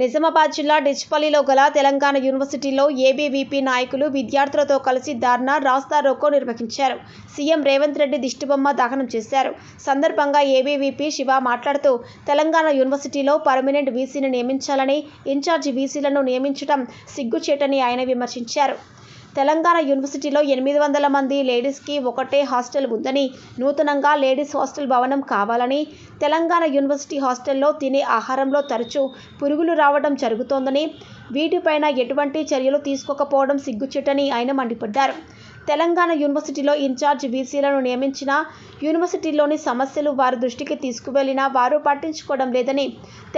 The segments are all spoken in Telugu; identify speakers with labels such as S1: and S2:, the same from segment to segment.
S1: నిజామాబాద్ జిల్లా డిచ్పల్లిలో గల తెలంగాణ యూనివర్సిటీలో ఏబీవీపీ నాయకులు విద్యార్థులతో కలిసి ధర్నా రాస్తా రోకో నిర్వహించారు. సీఎం రేవంత్ రెడ్డి దిష్టిబొమ్మ దహనం చేశారు. సందర్భంగా ఏబీవీపీ శివ మాట్లాడుతూ తెలంగాణ యూనివర్సిటీలో పర్మనెంట్ వీసీని నియమించాలని ఇన్ఛార్జి వీసీలను నియమించడం సిగ్గుచేటని ఆయన విమర్శించారు. తెలంగాణ యూనివర్సిటీలో ఎనిమిది వందల మంది లేడీస్కి ఒకటే హాస్టల్ ఉందని నూతనంగా లేడీస్ హాస్టల్ భవనం కావాలని తెలంగాణ యూనివర్సిటీ హాస్టల్లో తినే ఆహారంలో తరచూ పురుగులు రావడం జరుగుతోందని వీటిపైన ఎటువంటి చర్యలు తీసుకోకపోవడం సిగ్గుచేటని ఆయన మండిపడ్డారు. తెలంగాణ యూనివర్సిటీలో ఇన్ఛార్జ్ వీసీలను నియమించిన యూనివర్సిటీలోని సమస్యలు వారి దృష్టికి తీసుకువెళ్ళినా వారు పట్టించుకోవడం లేదని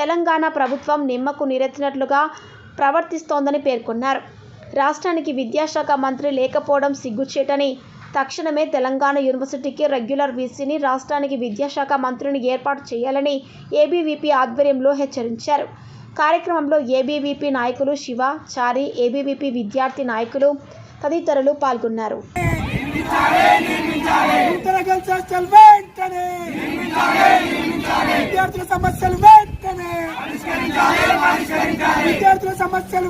S1: తెలంగాణ ప్రభుత్వం నిమ్మకు నీరెత్తినట్లుగా ప్రవర్తిస్తోందని పేర్కొన్నారు. రాష్ట్రానికి విద్యాశాఖ మంత్రి లేకపోవడం సిగ్గుచేటని తక్షణమే తెలంగాణ యూనివర్సిటీకి రెగ్యులర్ వీసీని రాష్ట్రానికి విద్యాశాఖ మంత్రిని ఏర్పాటు చేయాలని ఏబీవీపీ ఆధ్వర్యంలో హెచ్చరించారు. కార్యక్రమంలో ఏబీవీపీ నాయకులు శివ చారి ఏబీవీపీ విద్యార్థి నాయకులు తదితరులు పాల్గొన్నారు.
S2: విద్యార్థుల సమస్యలు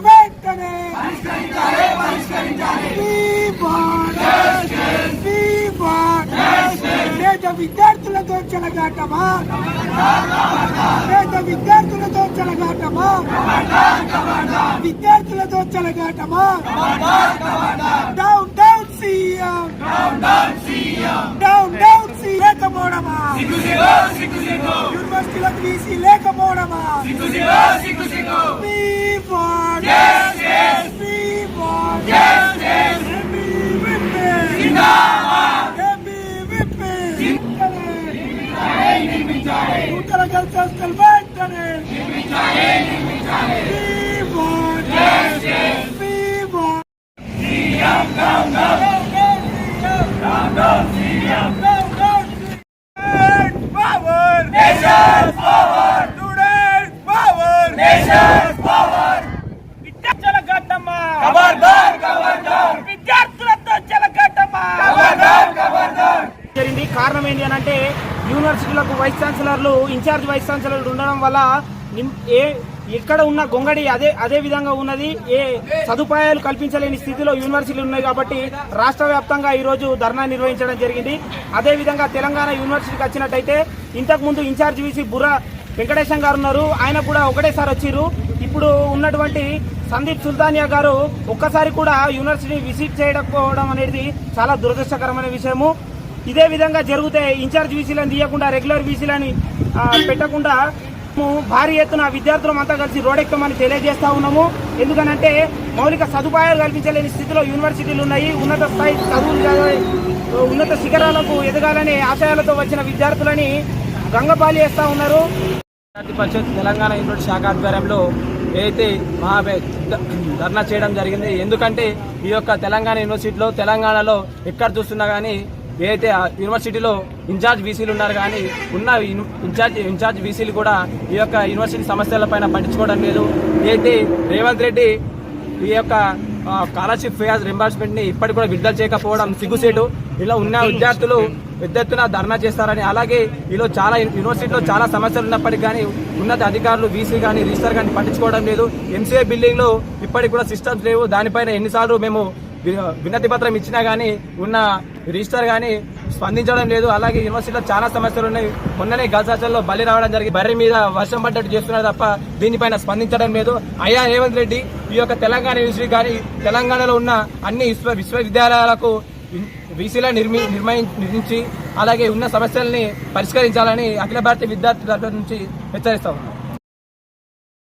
S2: పేద విద్యార్థులతో చెలగాటమా? పేద విద్యార్థులతో చెలగాటమా? విద్యార్థులతో చెలగాటమా? Down down CM down down see లేకపోవడమా? యూనివర్సిటీలకు వీసీ లేకపోవడమా? Come, come,
S3: come. కారణం ఏంటి అని అంటే యూనివర్సిటీలకు వైస్ ఛాన్సలర్లు ఇన్ఛార్జ్ వైస్ ఛాన్సలర్లు ఉండడం వల్ల నిమ్- ఏ ఎక్కడ ఉన్న గొంగడి అదే అదే విధంగా ఉన్నది. ఏ సదుపాయాలు కల్పించలేని స్థితిలో యూనివర్సిటీలు ఉన్నాయి కాబట్టి రాష్ట్ర వ్యాప్తంగా ఈరోజు ధర్నా నిర్వహించడం జరిగింది. అదే విధంగా తెలంగాణ యూనివర్సిటీకి వచ్చినట్టయితే ఇంతకుముందు ఇన్ఛార్జ్ వీసీ బుర్ర వెంకటేశం గారు ఉన్నారు. ఆయన కూడా ఒకటేసారి వచ్చిర్రు. ఇప్పుడు ఉన్నటువంటి సందీప్ సుల్తానియా గారు ఒక్కసారి కూడా యూనివర్సిటీ విజిట్ చేయకపోవడం అనేది చాలా దురదృష్టకరమైన విషయము. ఇదే విధంగా జరిగితే ఇన్ఛార్జ్ వీసీలను తీయకుండా రెగ్యులర్ వీసీలని పెట్టకుండా భారీ ఎత్తున విద్యార్థులం అంతా కలిసి రోడెక్కమని తెలియజేస్తా ఉన్నాము. ఎందుకనంటే మౌలిక సదుపాయాలు కల్పించలేని స్థితిలో యూనివర్సిటీలు ఉన్నాయి. ఉన్నత స్థాయి చదువులు ఉన్నత శిఖరాలకు ఎదగాలనే ఆశయాలతో వచ్చిన విద్యార్థులని గంగపాలి చేస్తా ఉన్నారు.
S4: విద్యార్థి పరిషత్ తెలంగాణ యూనివర్సిటీ శాఖ ఆధ్వర్యంలో ఏదైతే మహా ధర్నా చేయడం జరిగింది ఎందుకంటే ఈ యొక్క తెలంగాణ యూనివర్సిటీలో తెలంగాణలో ఎక్కడ చూస్తున్నా కానీ ఏదైతే ఆ యూనివర్సిటీలో ఇన్ఛార్జ్ వీసీలు ఉన్నారు కానీ ఉన్న ఇన్ఛార్జ్ ఇన్ఛార్జ్ బీసీలు కూడా ఈ యొక్క యూనివర్సిటీ సమస్యలపైన పట్టించుకోవడం లేదు. ఏదైతే రేవంత్ రెడ్డి ఈ యొక్క స్కాలర్షిప్ ఫేస్ రింబర్స్మెంట్ని ఇప్పటికి కూడా విడుదల చేయకపోవడం సిగ్గుసేటు ఇలా ఉన్న విద్యార్థులు పెద్ద ఎత్తున ధర్నా చేస్తారని అలాగే ఈలో చాలా యూనివర్సిటీలో చాలా సమస్యలు ఉన్నప్పటికీ కానీ ఉన్నత అధికారులు బీసీ కానీ రిజిస్టర్ కానీ పట్టించుకోవడం లేదు. ఎంసీఏ బిల్డింగ్లో ఇప్పటికి కూడా సిస్టమ్స్ లేవు. దానిపైన ఎన్నిసార్లు మేము వినతి పత్రం ఇచ్చినా కానీ ఉన్న రిజిస్టర్ కానీ స్పందించడం లేదు. అలాగే యూనివర్సిటీలో చాలా సమస్యలు ఉన్నాయి. మొన్ననే గల్సాచల్లో బలి రావడం జరిగి బర్రె మీద వర్షం పడ్డట్టు చేస్తున్నారు తప్ప దీనిపైన స్పందించడం లేదు. అయ్యా రేవంత్ రెడ్డి ఈ యొక్క తెలంగాణ యూనివర్సిటీ కానీ తెలంగాణలో ఉన్న అన్ని విశ్వ విశ్వవిద్యాలయాలకు వీసీలా నిర్మి నిర్మయి నిర్మించి అలాగే ఉన్న సమస్యల్ని పరిష్కరించాలని అఖిల భారతీయ విద్యార్థి తరఫు నుంచి హెచ్చరిస్తా ఉన్నాం.